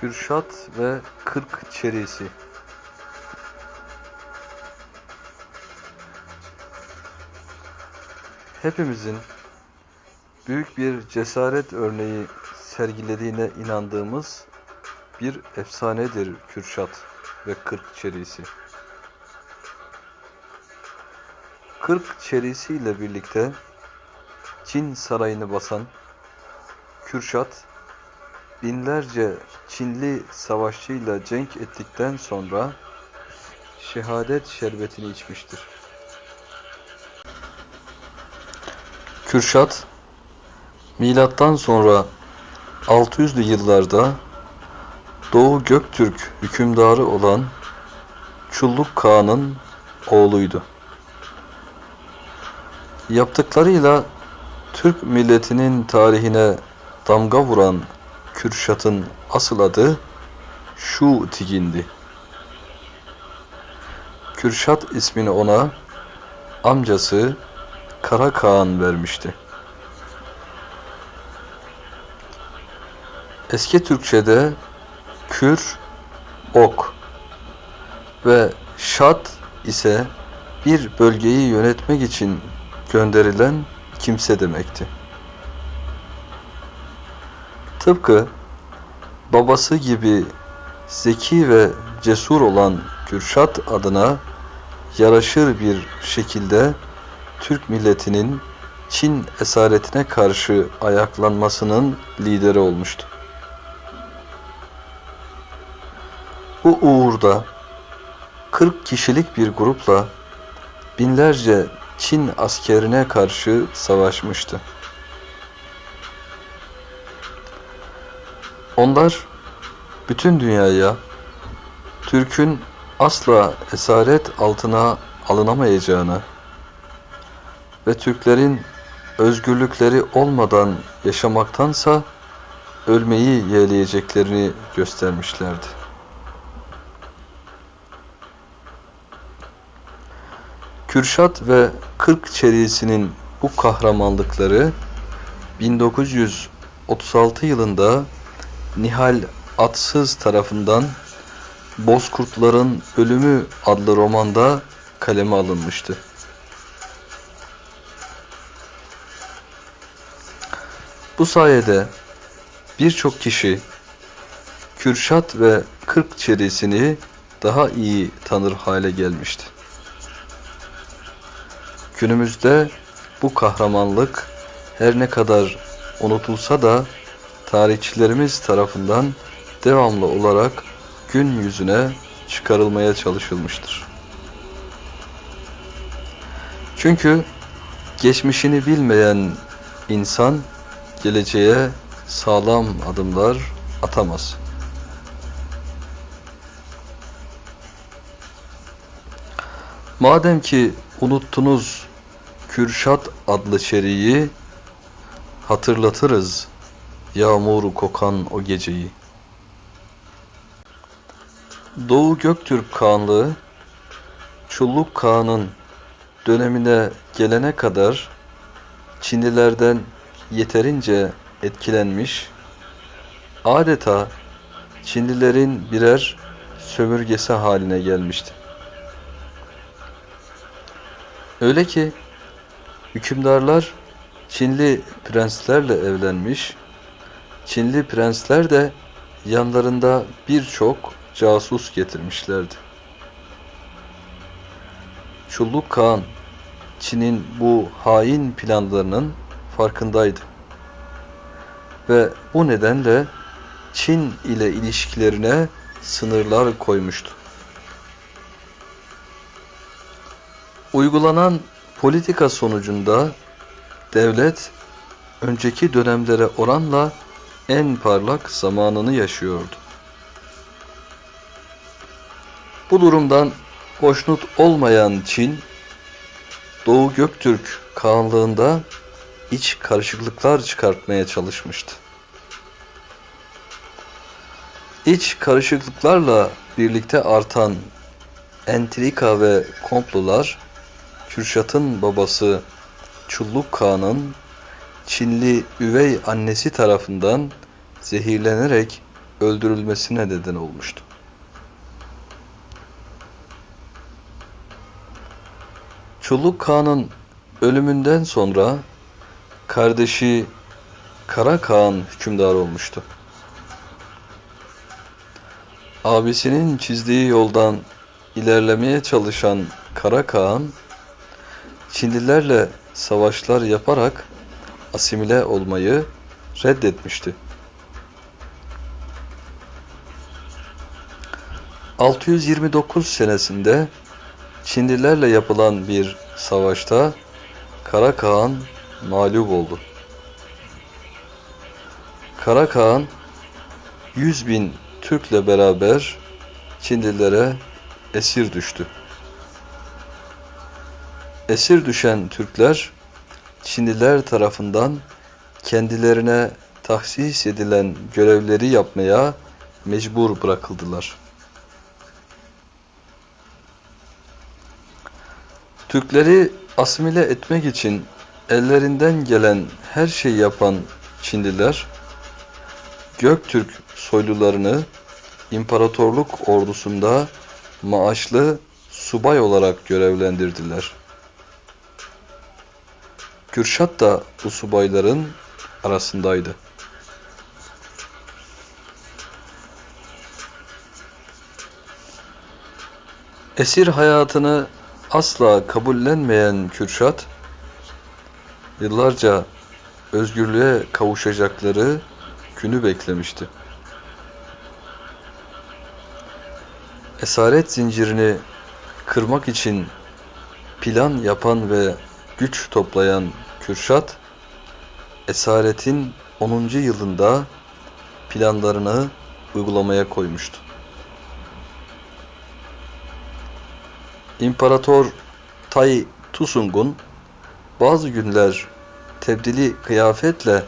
Kürşat ve Kırk Çerisi Hepimizin büyük bir cesaret örneği sergilediğine inandığımız bir efsanedir Kürşat ve Kırk Çerisi. Kırk Çerisi ile birlikte Çin sarayını basan Kürşat binlerce Çinli savaşçıyla cenk ettikten sonra şehadet şerbetini içmiştir. Kürşat milattan sonra 600'lü yıllarda Doğu Göktürk hükümdarı olan Çulluk Kağan'ın oğluydu. Yaptıklarıyla Türk milletinin tarihine damga vuran Kürşat'ın asıl adı Şu Tigindi. Kürşat ismini ona amcası Kara Kağan vermişti. Eski Türkçe'de kür, ok ve şat ise bir bölgeyi yönetmek için gönderilen kimse demekti. Tıpkı babası gibi zeki ve cesur olan Kürşat adına yaraşır bir şekilde Türk milletinin Çin esaretine karşı ayaklanmasının lideri olmuştu. Bu uğurda 40 kişilik bir grupla binlerce Çin askerine karşı savaşmıştı. Onlar bütün dünyaya Türk'ün asla esaret altına alınamayacağını ve Türklerin özgürlükleri olmadan yaşamaktansa ölmeyi yeğleyeceklerini göstermişlerdi. Kürşat ve Kırk Çerisi'nin bu kahramanlıkları 1936 yılında Nihal Atsız tarafından Bozkurtların Ölümü adlı romanda kaleme alınmıştı. Bu sayede birçok kişi Kürşat ve Kırk Çerisini daha iyi tanır hale gelmişti. Günümüzde bu kahramanlık her ne kadar unutulsa da tarihçilerimiz tarafından devamlı olarak gün yüzüne çıkarılmaya çalışılmıştır. Çünkü geçmişini bilmeyen insan geleceğe sağlam adımlar atamaz. Madem ki unuttunuz Kürşat adlı çeriği hatırlatırız yağmur kokan o geceyi. Doğu Göktürk Kağanlığı Çulluk Kağan'ın dönemine gelene kadar Çinlilerden yeterince etkilenmiş, adeta Çinlilerin birer sömürgesi haline gelmişti. Öyle ki hükümdarlar Çinli prenslerle evlenmiş, Çinli prensler de yanlarında birçok casus getirmişlerdi. Çulluk Kağan, Çin'in bu hain planlarının farkındaydı. Ve bu nedenle Çin ile ilişkilerine sınırlar koymuştu. Uygulanan politika sonucunda devlet önceki dönemlere oranla en parlak zamanını yaşıyordu. Bu durumdan hoşnut olmayan Çin, Doğu Göktürk Kağanlığında iç karışıklıklar çıkartmaya çalışmıştı. İç karışıklıklarla birlikte artan entrika ve komplolar Kürşat'ın babası Çulluk Kağan'ın Çinli üvey annesi tarafından zehirlenerek öldürülmesine neden olmuştu. Çulluk Kağan'ın ölümünden sonra kardeşi Kara Kağan hükümdar olmuştu. Abisinin çizdiği yoldan ilerlemeye çalışan Kara Kağan, Çinlilerle savaşlar yaparak asimile olmayı reddetmişti. 629 senesinde Çinlilerle yapılan bir savaşta Kara Kağan mağlup oldu. Kara Kağan 100 bin Türk'le beraber Çinlilere esir düştü. Esir düşen Türkler Çinliler tarafından kendilerine tahsis edilen görevleri yapmaya mecbur bırakıldılar. Türkleri asimile etmek için ellerinden gelen her şeyi yapan Çinliler, Göktürk soylularını imparatorluk ordusunda maaşlı subay olarak görevlendirdiler. Kürşat da bu subayların arasındaydı. Esir hayatını asla kabullenmeyen Kürşat, yıllarca özgürlüğe kavuşacakları günü beklemişti. Esaret zincirini kırmak için plan yapan ve güç toplayan Kürşat, esaretin 10. yılında planlarını uygulamaya koymuştu. İmparator Tai Tusung'un bazı günler tebdili kıyafetle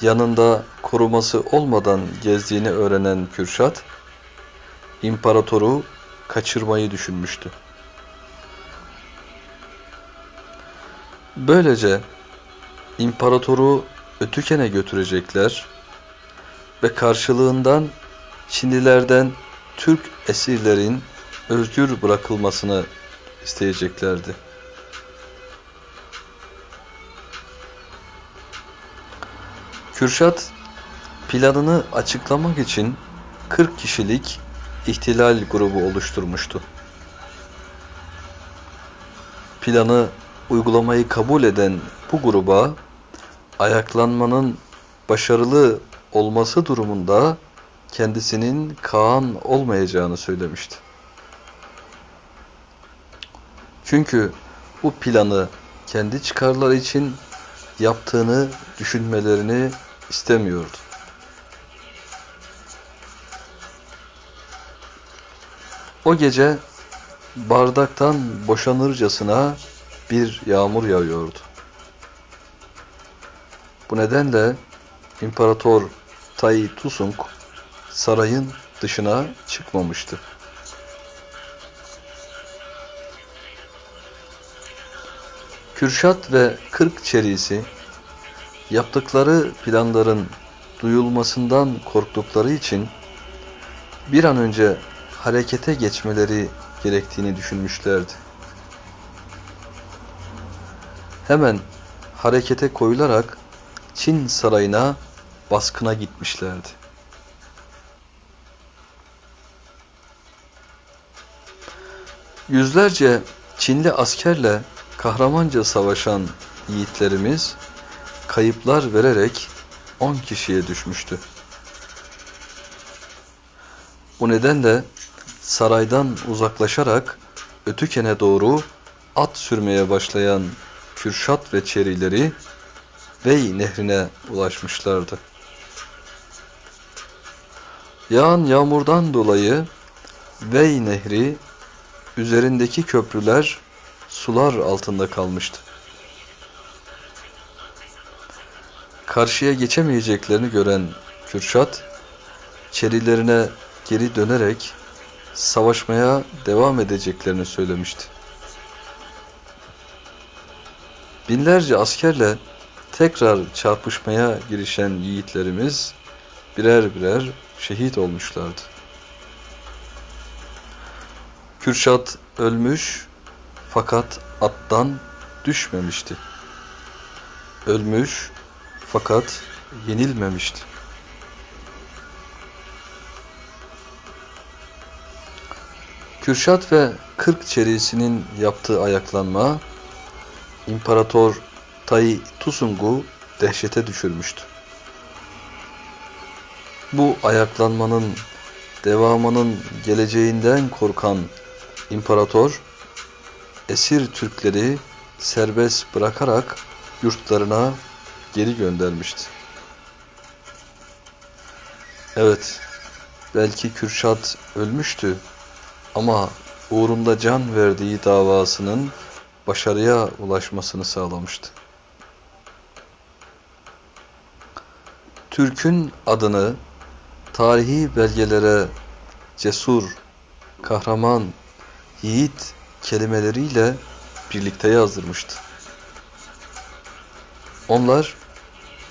yanında koruması olmadan gezdiğini öğrenen Kürşat, imparatoru kaçırmayı düşünmüştü. Böylece imparatoru Ötüken'e götürecekler ve karşılığından Çinlilerden Türk esirlerin özgür bırakılmasını isteyeceklerdi. Kürşat planını açıklamak için 40 kişilik ihtilal grubu oluşturmuştu. Planı uygulamayı kabul eden bu gruba ayaklanmanın başarılı olması durumunda kendisinin Kaan olmayacağını söylemişti. Çünkü bu planı kendi çıkarları için yaptığını düşünmelerini istemiyordu. O gece bardaktan boşanırcasına bir yağmur yağıyordu. Bu nedenle İmparator Tai Tusung sarayın dışına çıkmamıştı. Kürşat ve Kırk Çerisi yaptıkları planların duyulmasından korktukları için bir an önce harekete geçmeleri gerektiğini düşünmüşlerdi. Hemen harekete koyularak Çin sarayına baskına gitmişlerdi. Yüzlerce Çinli askerle kahramanca savaşan yiğitlerimiz kayıplar vererek 10 kişiye düşmüştü. Bu nedenle saraydan uzaklaşarak Ötüken'e doğru at sürmeye başlayan Kürşat ve Çerileri Vey nehrine ulaşmışlardı. Yağan yağmurdan dolayı Vey nehri üzerindeki köprüler sular altında kalmıştı. Karşıya geçemeyeceklerini gören Kürşat, Çerilerine geri dönerek savaşmaya devam edeceklerini söylemişti. Binlerce askerle tekrar çarpışmaya girişen yiğitlerimiz birer birer şehit olmuşlardı. Kürşat ölmüş fakat attan düşmemişti. Ölmüş fakat yenilmemişti. Kürşat ve Kırk çerisinin yaptığı ayaklanma İmparator Tai Tusung'u dehşete düşürmüştü. Bu ayaklanmanın devamının geleceğinden korkan imparator esir Türkleri serbest bırakarak yurtlarına geri göndermişti. Evet, belki Kürşat ölmüştü ama uğrunda can verdiği davasının başarıya ulaşmasını sağlamıştı. Türk'ün adını tarihi belgelere cesur, kahraman, yiğit kelimeleriyle birlikte yazdırmıştı. Onlar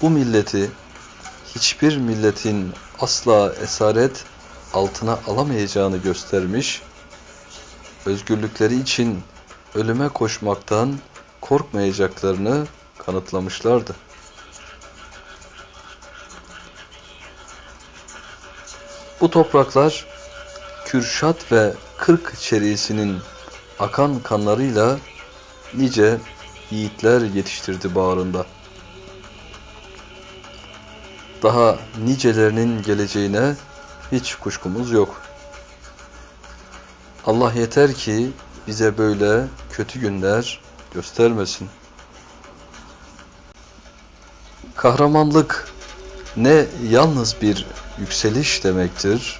bu milleti hiçbir milletin asla esaret altına alamayacağını göstermiş, özgürlükleri için ölüme koşmaktan korkmayacaklarını kanıtlamışlardı. Bu topraklar Kürşat ve Kırk çerisinin akan kanlarıyla nice yiğitler yetiştirdi bağrında. Daha nicelerinin geleceğine hiç kuşkumuz yok. Allah yeter ki bize böyle kötü günler göstermesin. Kahramanlık ne yalnız bir yükseliş demektir,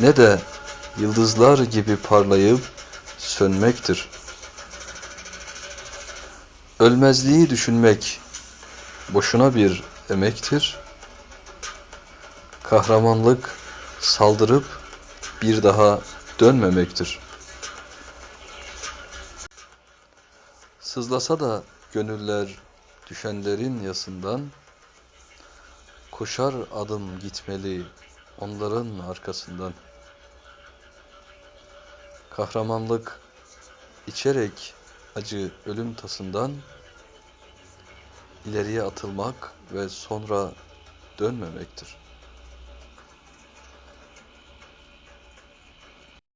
ne de yıldızlar gibi parlayıp sönmektir. Ölmezliği düşünmek boşuna bir emektir. Kahramanlık saldırıp bir daha dönmemektir. Sızlasa da gönüller düşenlerin yasından, koşar adım gitmeli onların arkasından. Kahramanlık içerek acı ölüm tasından ileriye atılmak ve sonra dönmemektir.